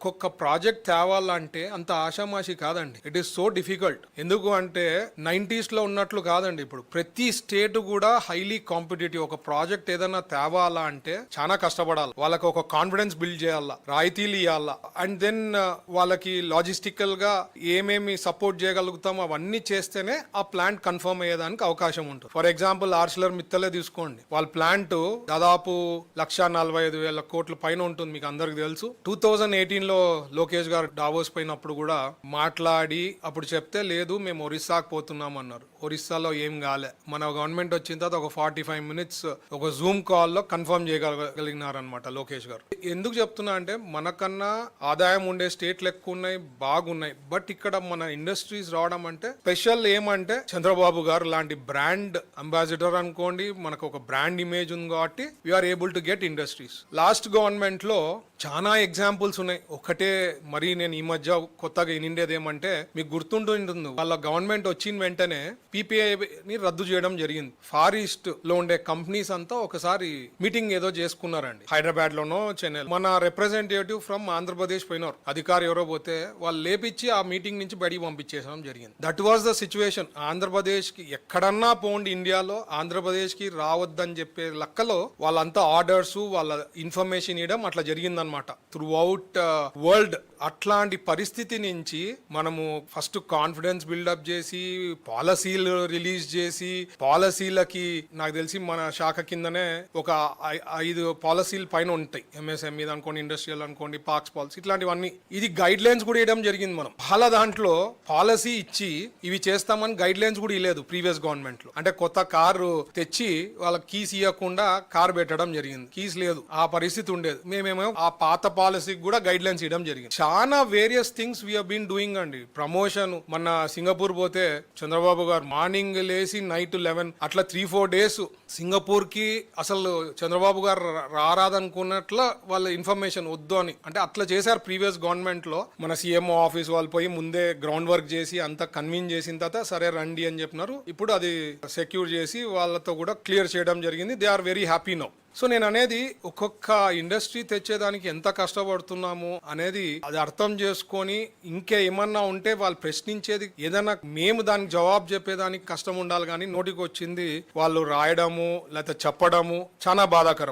ఒక్కొక్క ప్రాజెక్ట్ తేవాలంటే అంత ఆషామాషి కాదండి. ఇట్ ఈస్ సో డిఫికల్ట్ ఎందుకు అంటే నైంటీస్లో ఉన్నట్లు కాదండి ఇప్పుడు. ప్రతి స్టేట్ కూడా హైలీ కాంపిటేటివ్ ఒక ప్రాజెక్ట్ ఏదైనా తేవాలా అంటే చాలా కష్టపడాలి. Uh, వాళ్ళకి ఒక కాన్ఫిడెన్స్ బిల్డ్ చేయాలా రాయితీలు ఇవ్వాలా అండ్ దెన్ వాళ్ళకి లాజిస్టికల్గా ఏమేమి సపోర్ట్ చేయగలుగుతామో అవన్నీ చేస్తేనే ఆ ప్లాంట్ కన్ఫర్మ్ అయ్యేదానికి అవకాశం ఉంటుంది. ఫర్ ఎగ్జాంపుల్ ఆర్సిలర్ మిత్తలే తీసుకోండి. వాళ్ళ ప్లాంట్ దాదాపు లక్ష నలభై ఐదు వేల కోట్ల పైన ఉంటుంది మీకు అందరికి తెలుసు. టూ థౌజండ్ ఎయిటీన్ లో లోకేష్ గారు డావోస్ పోయినప్పుడు కూడా మాట్లాడి అప్పుడు చెప్తే లేదు మేము ఒరిస్సాకు పోతున్నాం అన్నారు. ఒరిస్సాలో ఏం కాలే. మన గవర్నమెంట్ వచ్చిన తర్వాత ఒక ఫార్టీ ఫైవ్ మినిట్స్ ఒక జూమ్ కాల్లో కన్ఫర్మ్ చేయగలిగినారనమాట లోకేష్ గారు. ఎందుకు చెప్తున్నా అంటే మనకన్నా ఆదాయం ఉండే స్టేట్లు ఎక్కువ ఉన్నాయి బాగున్నాయి. బట్ ఇక్కడ మన ఇండస్ట్రీస్ రావడం అంటే స్పెషల్ ఏమంటే చంద్రబాబు గారు లాంటి బ్రాండ్ అంబాసిడర్ అనుకోండి మనకు ఒక బ్రాండ్ ఇమేజ్ ఉంది కాబట్టి we are able to get industries last గవర్నమెంట్లో చాలా ఎగ్జాంపుల్స్ ఉన్నాయి. ఒకటే మరి నేను ఈ మధ్య కొత్తగా వినిండేది ఏమంటే మీకు గుర్తుంటుంది వాళ్ళ గవర్నమెంట్ వచ్చిన వెంటనే పీపీఐని రద్దు చేయడం జరిగింది. ఫార్ ఈస్ట్లో ఉండే కంపెనీస్ అంతా ఒకసారి మీటింగ్ ఏదో చేసుకున్నారండి. హైదరాబాద్ లోనో చెన్నై మన రిప్రజెంటేటివ్ ఫ్రమ్ ఆంధ్రప్రదేశ్ పోయినారు. అధికారి ఎవరో పోతే వాళ్ళు లేపించి ఆ మీటింగ్ నుంచి బయటికి పంపించేసడం జరిగింది. దట్ వాస్ ద సిచ్యువేషన్ ఆంధ్రప్రదేశ్కి ఎక్కడన్నా పోండి ఇండియాలో ఆంధ్రప్రదేశ్కి రావద్దని చెప్పే లెక్కలో వాళ్ళంతా ఆర్డర్స్ వాళ్ళ ఇన్ఫర్మేషన్ ఇవ్వడం అట్లా అనమాట త్రూ అవుట్ వరల్డ్ అట్లాంటి పరిస్థితి నుంచి మనము ఫస్ట్ కాన్ఫిడెన్స్ బిల్డప్ చేసి పాలసీలు రిలీజ్ చేసి పాలసీలకి నాకు తెలిసి మన శాఖ కిందనే ఒక ఐ- ఐదు పాలసీలు పైన ఉంటాయి. ఎంఎస్ఎం మీద అనుకోండి ఇండస్ట్రియల్ అనుకోండి పార్క్స్ పాలసీ ఇట్లాంటివన్నీ. ఇది గైడ్ లైన్స్ కూడా ఇవ్వడం జరిగింది మనం. చాలా దాంట్లో పాలసీ ఇచ్చి ఇవి చేస్తామని గైడ్ లైన్స్ కూడా ఇవ్వలేదు ప్రీవియస్ గవర్నమెంట్లో. అంటే కొత్త కారు తెచ్చి వాళ్ళకి కీస్ ఇవ్వకుండా కార్ పెట్టడం జరిగింది. కీస్ లేదు. ఆ పరిస్థితి ఉండేది. మేమేమో ఆ పాత పాలసీకి కూడా గైడ్ లైన్స్ ఇవ్వడం జరిగింది. చాలా various things we been doing అండి. ప్రమోషన్ మన సింగపూర్ పోతే చంద్రబాబు గారు మార్నింగ్ లేసి నైట్ లెవెన్ అట్లా త్రీ ఫోర్ డేస్ సింగపూర్కి అసలు చంద్రబాబు గారు రారాదనుకున్నట్ల వాళ్ళ ఇన్ఫర్మేషన్ వద్దు అని. అంటే అట్లా చేశారు ప్రీవియస్ గవర్నమెంట్లో. మన సీఎంఓ ఆఫీస్ వాళ్ళు పోయి ముందే గ్రౌండ్ వర్క్ చేసి అంతా కన్విన్ చేసిన తర్వాత సరే రండి అని చెప్పినారు. ఇప్పుడు అది సెక్యూర్ చేసి వాళ్ళతో కూడా క్లియర్ చేయడం జరిగింది. They are very happy now so నేను అనేది ఒక్కొక్క ఇండస్ట్రీ తెచ్చేదానికి ఎంత కష్టపడుతున్నాము అనేది అది అర్థం చేసుకొని ఇంకే ఏమన్నా ఉంటే వాళ్ళు ప్రశ్నించేది ఏదైనా మేము దానికి జవాబు చెప్పేదానికి కష్టం ఉండాలి కానీ నోటికి వచ్చింది వాళ్ళు రాయడము లేకపోతే చెప్పడము చాలా బాధాకరం.